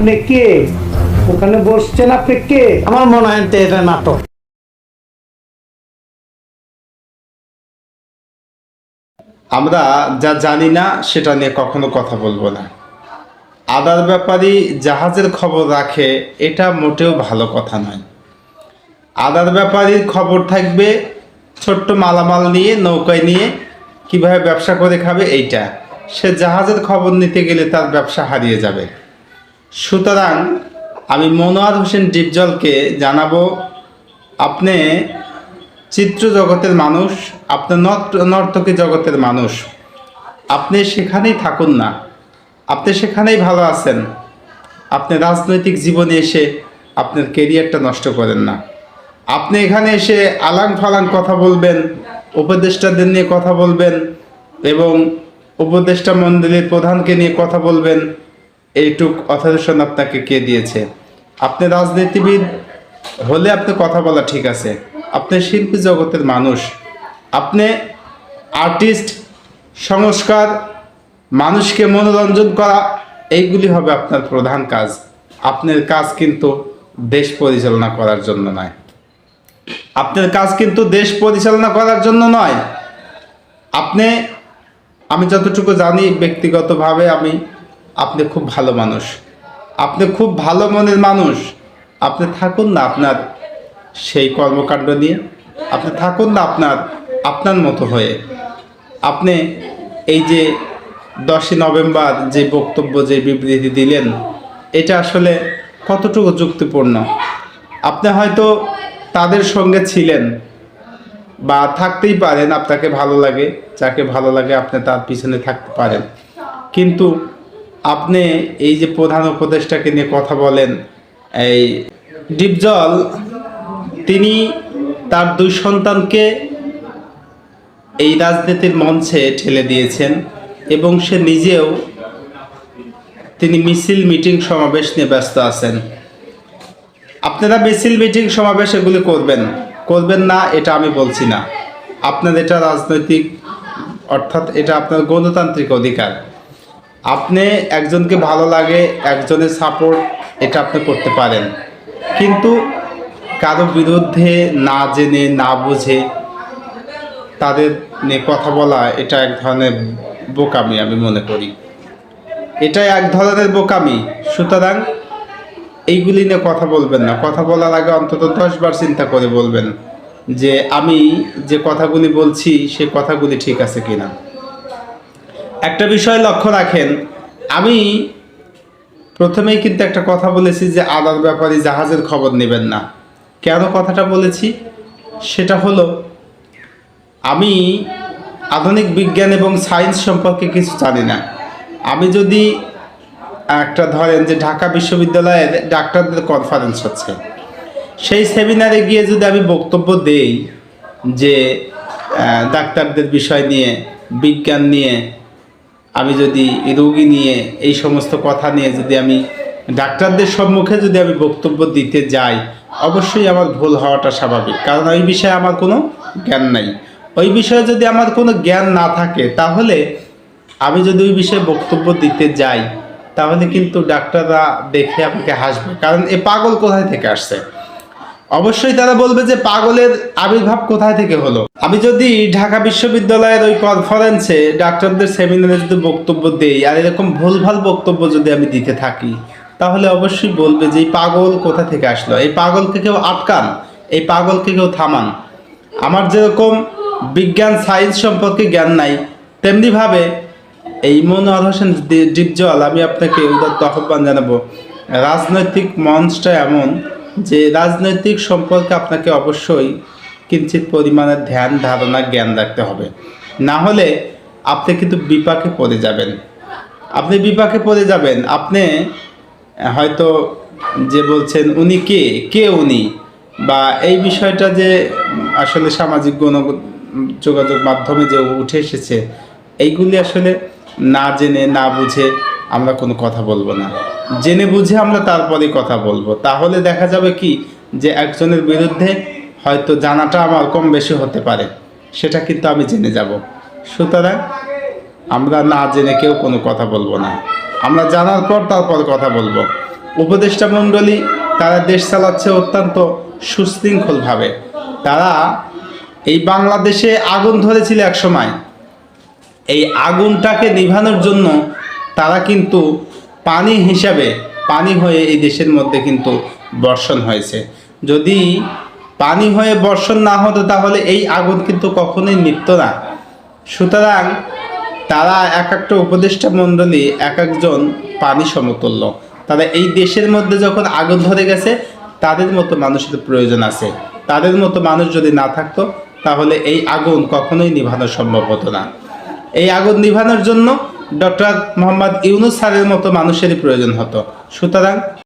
আপনি কে? ওখানে বসছেন আপনি কে? আমার মনে হয় এটা নাটক। আমরা যা জানি না, সেটা নিয়ে কখনো কথা বলব না। আদার ব্যাপারী জাহাজের খবর রাখে, এটা মোটেও ভালো কথা নয়। আদার ব্যাপারীর খবর থাকবে, ছোট্ট মালামাল নিয়ে, নৌকায় নিয়ে, কীভাবে ব্যবসা করে খাবে এইটা। সে জাহাজের খবর নিতে গেলে তার ব্যবসা হারিয়ে যাবে। সুতরাং আমি হোসেন ডিপজলকে জানাব, আপনি চিত্র জগতের মানুষ, আপনি নর্ত- নর্তকী জগতের মানুষ। আপনি সেখানেই থাকুন না। আপনি সেখানেই ভালো আছেন। আপনি রাজনৈতিক জীবনে এসে আপনার কেরিয়ারটা নষ্ট করেন না। আপনি এখানে এসে আলাং ফালাং কথা বলবেন, উপদেষ্টাদের নিয়ে কথা বলবেন এবং উপদেষ্টা মন্ডলীর প্রধানকে নিয়ে কথা বলবেন। এইটুক অথরিশন আপনাকে কে দিয়েছে? আপনি রাজনীতিবিদ হলে আপনি কথা বলা ঠিক আছে। আপনি শিল্পী জগতের মানুষ। আপনি আর্টিস্ট, সংস্কার, মানুষকে মনোরঞ্জন করা, এইগুলি হবে আপনার প্রধান কাজ। আপনার কাজ কিন্তু দেশ পরিচালনা করার জন্য নয়। আপনার কাজ কিন্তু দেশ পরিচালনা করার জন্য নয়। আপনি, আমি যতটুকু জানি, ব্যক্তিগতভাবে আমি আপনি খুব ভালো মানুষ। আপনি খুব ভালো মনের মানুষ। আপনি থাকুন না আপনার সেই কর্মকাণ্ড নিয়ে। আপনি থাকুন না আপনার আপনার মতো হয়ে। আপনি এই যে দশই নভেম্বর যে বক্তব্য, যে বিবৃতি দিলেন, এটা আসলে কতটুকু যুক্তিপূর্ণ? আপনি হয়তো তাদের সঙ্গে ছিলেন বা থাকতেই পারেন, আপনাকে ভালো লাগে, যাকে ভালো লাগে আপনি তার পিছনে থাকতে পারেন। কিন্তু আপনি এই যে প্রধান উপদেষ্টাকে নিয়ে কথা বলেন, এই ডিপজল, তিনি তার দুই সন্তানকে এই রাজনীতির মঞ্চে ঠেলে দিয়েছেন এবং সে নিজেও তিনি মিছিল মিটিং সমাবেশ নিয়ে ব্যস্ত আছেন। আপনারা মিছিল মিটিং সমাবেশ এগুলি করবেন করবেন না এটা আমি বলছি না। আপনার এটা রাজনৈতিক, অর্থাৎ এটা আপনার গণতান্ত্রিক অধিকার। আপনি একজনকে ভালো লাগে, একজনের সাপোর্ট এটা আপনি করতে পারেন। কিন্তু কারও বিরুদ্ধে না জেনে, না বুঝে তাদের নিয়ে কথা বলা, এটা এক ধরনের বোকামি আমি মনে করি। এটা এক ধরনের বোকামি। সুতরাং এইগুলি নিয়ে কথা বলবেন না। কথা বলার আগে অন্তত দশ বার চিন্তা করে বলবেন যে, আমি যে কথাগুলি বলছি, সে কথাগুলি ঠিক আছে কিনা। একটা বিষয় লক্ষ্য রাখেন, আমি প্রথমেই কিন্তু একটা কথা বলেছি যে আদার ব্যাপারে জাহাজের খবর নেবেন না। কেন কথাটা বলেছি? সেটা হলো, আমি আধুনিক বিজ্ঞান এবং সায়েন্স সম্পর্কে কিছু জানি না। আমি যদি একটা ধরেন যে ঢাকা বিশ্ববিদ্যালয়ের ডাক্তারদের কনফারেন্স হচ্ছে, সেই সেমিনারে গিয়ে যদি আমি বক্তব্য দেই যে ডাক্তারদের বিষয় নিয়ে, বিজ্ঞান নিয়ে আমি যদি রোগী নিয়ে, এই সমস্ত কথা নিয়ে যদি আমি ডাক্তারদের সম্মুখে যদি আমি বক্তব্য দিতে যাই, অবশ্যই আমার ভুল হওয়াটা স্বাভাবিক। কারণ ওই বিষয়ে আমার কোনো জ্ঞান নাই। ওই বিষয়ে যদি আমার কোনো জ্ঞান না থাকে, তাহলে আমি যদি ওই বিষয়ে বক্তব্য দিতে যাই, তাহলে কিন্তু ডাক্তাররা দেখে আমাকে হাসবে। কারণ এ পাগল কোথায় থেকে আসছে? অবশ্যই তারা বলবে যে পাগলের আবির্ভাব কোথায় থেকে হলো? আমি যদি ঢাকা বিশ্ববিদ্যালয়ের ওই কনফারেন্সে ডাক্তারদের সেমিনারে যদি বক্তব্য দেই, আর এরকম ভুলভাল বক্তব্য যদি আমি দিতে থাকি, তাহলে অবশ্যই বলবে যে এই পাগল কোথা থেকে আসলো? এই পাগলকে কেউ আটকান? এই পাগলকে কেউ থামান? আমার যেরকম বিজ্ঞান সায়েন্স সম্পর্কে জ্ঞান নাই, তেমনিভাবে এই মনোয়ার হোসেন ডিপজল, আমি আপনাকে উদাত্ত আহ্বান জানাব, রাজনৈতিক মঞ্চটা এমন যে রাজনৈতিক সম্পর্কে আপনাকে অবশ্যই কিঞ্চিত পরিমাণে ধ্যান, ধারণা, জ্ঞান রাখতে হবে। না হলে আপনি কিন্তু বিপাকে পড়ে যাবেন। আপনি বিপাকে পড়ে যাবেন। আপনি, হয়তো যে বলছেন, উনি কে? কে উনি? বা এই বিষয়টা যে আসলে সামাজিক গণ যোগাযোগ মাধ্যমে যে উঠে এসেছে, এইগুলি আসলে না জেনে, না বুঝে আমরা কোনো কথা বলব না। জেনে বুঝে আমরা তারপরে কথা বলব। তাহলে দেখা যাবে কি যে একজনের বিরুদ্ধে হয়তো জানাটা আমার কম বেশি হতে পারে। সেটা কিন্তু আমি জেনে যাব। সুতরাং আমরা না জেনে কেউ কোনো কথা বলব না। আমরা জানার পর তারপর কথা বলব। উপদেষ্টা মণ্ডলী, তারা দেশ চালাচ্ছে অত্যন্ত সুশৃঙ্খলভাবে। তারা এই বাংলাদেশে আগুন ধরেছিল এক সময় এই আগুনটাকে নিভানোর জন্য তারা কিন্তু পানি হিসাবে, পানি হয়ে এই দেশের মধ্যে কিন্তু বর্ষণ হয়েছে। যদি পানি হয়ে বর্ষণ না হতো তাহলে এই আগুন কিন্তু কখনোই নিত্য না। সুতরাং তারা এক একটা উপদেষ্টা মণ্ডলী এক একজন পানি সমতুল্য। তারা এই দেশের মধ্যে যখন আগুন ধরে গেছে, তাদের মতো মানুষের প্রয়োজন আছে। তাদের মতো মানুষ যদি না থাকতো, তাহলে এই আগুন কখনোই নিভানো সম্ভব হতো না। এই আগুন নিভানোর জন্য ডক্টর মোহাম্মদ ইউনুস সারের মতো মানুষেরই প্রয়োজন হতো। সুতরাং